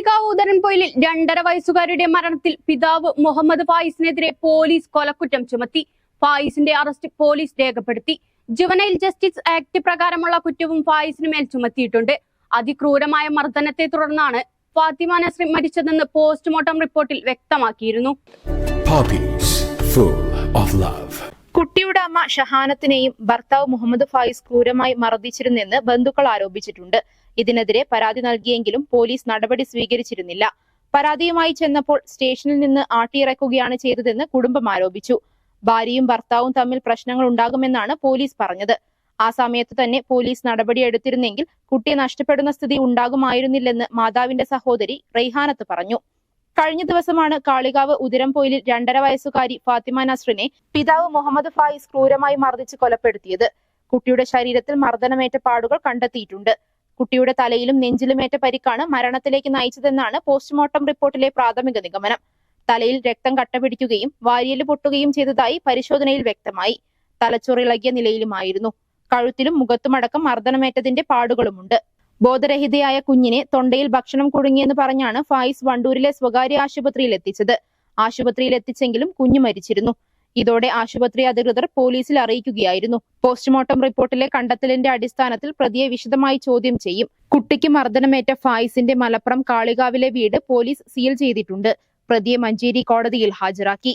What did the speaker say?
കാളികാവ് ഉദരൻപൊയിലിൽ രണ്ടര വയസ്സുകാരുടെ മരണത്തിൽ പിതാവ് മുഹമ്മദ് ഫായിസിനെതിരെ പോലീസ് കൊലക്കുറ്റം ചുമത്തി. ഫായിസിന്റെ അറസ്റ്റ് പോലീസ് രേഖപ്പെടുത്തി. ജുവനൈൽ ജസ്റ്റിസ് ആക്ട് പ്രകാരമുള്ള കുറ്റവും ഫായിസിന് മേൽ ചുമത്തിയിട്ടുണ്ട്. അതിക്രൂരമായ മർദ്ദനത്തെ തുടർന്നാണ് ഫാത്തിമ നസ്രി മരിച്ചതെന്ന് പോസ്റ്റ്മോർട്ടം റിപ്പോർട്ടിൽ വ്യക്തമാക്കിയിരുന്നു. അമ്മ ഷഹാനത്തിനെയും ഭർത്താവ് മുഹമ്മദ് ഫായിസ് ക്രൂരമായി മർദ്ദിച്ചിരുന്നെന്ന് ബന്ധുക്കൾ ആരോപിച്ചിട്ടുണ്ട്. ഇതിനെതിരെ പരാതി നൽകിയെങ്കിലും പോലീസ് നടപടി സ്വീകരിച്ചിരുന്നില്ല. പരാതിയുമായി ചെന്നപ്പോൾ സ്റ്റേഷനിൽ നിന്ന് ആട്ടിയിറക്കുകയാണ് ചെയ്തതെന്ന് കുടുംബം ആരോപിച്ചു. ഭാര്യയും ഭർത്താവും തമ്മിൽ പ്രശ്നങ്ങൾ ഉണ്ടാകുമെന്നാണ് പോലീസ് പറഞ്ഞത്. ആ സമയത്ത് തന്നെ പോലീസ് നടപടിയെടുത്തിരുന്നെങ്കിൽ കുട്ടിയെ നഷ്ടപ്പെടുന്ന സ്ഥിതി ഉണ്ടാകുമായിരുന്നില്ലെന്ന് മാതാവിന്റെ സഹോദരി റെയ്ഹാനത്ത് പറഞ്ഞു. കഴിഞ്ഞ ദിവസമാണ് കാളികാവ് ഉതിരംപൊയിലിൽ രണ്ടര വയസ്സുകാരി ഫാത്തിമ നസ്രിനെ പിതാവ് മുഹമ്മദ് ഫായിസ് ക്രൂരമായി മർദ്ദിച്ച് കൊലപ്പെടുത്തിയത്. കുട്ടിയുടെ ശരീരത്തിൽ മർദ്ദനമേറ്റ പാടുകൾ കണ്ടെത്തിയിട്ടുണ്ട്. കുട്ടിയുടെ തലയിലും നെഞ്ചിലുമേറ്റ പരിക്കാണ് മരണത്തിലേക്ക് നയിച്ചതെന്നാണ് പോസ്റ്റ്മോർട്ടം റിപ്പോർട്ടിലെ പ്രാഥമിക നിഗമനം. തലയിൽ രക്തം കട്ടപിടിക്കുകയും വാരിയൽ പൊട്ടുകയും ചെയ്തതായി പരിശോധനയിൽ വ്യക്തമായി. തലച്ചോറിളകിയ നിലയിലുമായിരുന്നു. കഴുത്തിലും മുഖത്തുമടക്കം മർദ്ദനമേറ്റതിന്റെ പാടുകളുമുണ്ട്. ബോധരഹിതയായ കുഞ്ഞിനെ തൊണ്ടയിൽ ഭക്ഷണം കുടുങ്ങിയെന്ന് പറഞ്ഞാണ് ഫായിസ് വണ്ടൂരിലെ സ്വകാര്യ ആശുപത്രിയിൽ എത്തിച്ചത്. ആശുപത്രിയിൽ എത്തിച്ചെങ്കിലും കുഞ്ഞു മരിച്ചിരുന്നു. ഇതോടെ ആശുപത്രി അധികൃതർ പോലീസിൽ അറിയിക്കുകയായിരുന്നു. പോസ്റ്റ്മോർട്ടം റിപ്പോർട്ടിലെ കണ്ടെത്തലിന്റെ അടിസ്ഥാനത്തിൽ പ്രതിയെ വിശദമായി ചോദ്യം ചെയ്യും. കുട്ടിക്ക് മർദ്ദനമേറ്റ ഫായിസിന്റെ മലപ്പുറം കാളികാവിലെ വീട് പോലീസ് സീൽ ചെയ്തിട്ടുണ്ട്. പ്രതിയെ മഞ്ചേരി കോടതിയിൽ ഹാജരാക്കി.